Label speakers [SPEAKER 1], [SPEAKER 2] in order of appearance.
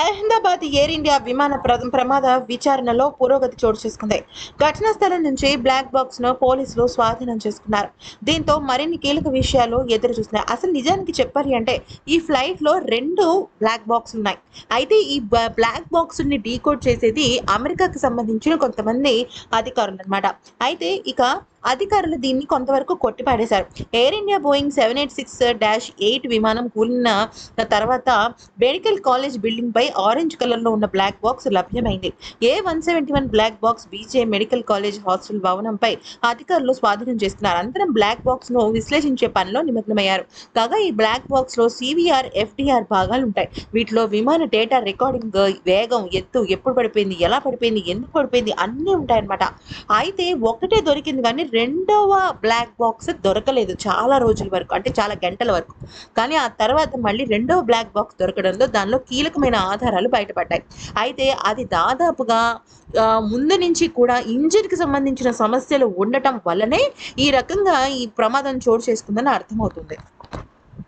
[SPEAKER 1] Ahmedabad air India విమాన ప్ర- ప్రమాద విచారణలో పురోగతి చోటు చేసుకుంది. ఘటనా స్థలం నుంచి బ్లాక్ బాక్స్ను పోలీసులు స్వాధీనం చేసుకున్నారు. దీంతో మరిన్ని కీలక విషయాలు ఎదురు చూస్తున్నాయి. అసలు నిజానికి చెప్పాలి అంటే ఈ ఫ్లైట్లో రెండు బ్లాక్ బాక్స్ ఉన్నాయి. అయితే ఈ బ్లాక్ బాక్స్ని డీకోడ్ చేసేది అమెరికాకి సంబంధించిన కొంతమంది అధికారులు అన్నమాట. అయితే ఇక అధికారులు దీన్ని కొంతవరకు కొట్టిపాడేశారు. Air India Boeing seven eight six dash eight విమానం కూలిన తర్వాత మెడికల్ కాలేజ్ బిల్డింగ్ పై ఆరెంజ్ కలర్లో ఉన్న black box లభ్యమైంది. A one seventy one black box B J medical college hostel భవనంపై అధికారులు స్వాధీనం చేస్తున్నారు అనంతరం బ్లాక్ బాక్స్ను విశ్లేషించే పనిలో నిమగ్నమయ్యారు. కాగా ఈ బ్లాక్ బాక్స్లో సివిఆర్ ఎఫ్డిఆర్ భాగాలు ఉంటాయి వీటిలో విమాన డేటా రికార్డింగ్ వేగం ఎత్తు ఎప్పుడు పడిపోయింది ఎలా పడిపోయింది ఎందుకు పడిపోయింది అన్నీ ఉంటాయన్నమాట. అయితే ఒకటే దొరికింది కానీ రెండవ బ్లాక్ బాక్స్ దొరకలేదు చాలా రోజుల వరకు అంటే చాలా గంటల వరకు. కానీ ఆ తర్వాత మళ్ళీ రెండవ బ్లాక్ బాక్స్ దొరకడంతో దానిలో కీలకమైన ఆధారాలు బయటపడ్డాయి. అయితే అది దాదాపుగా ముందు నుంచి కూడా ఇంజిన్కి సంబంధించిన సమస్యలు ఉండటం వల్లనే ఈ రకంగా ఈ ప్రమాదం చోటు చేసుకుందని అర్థమవుతుంది.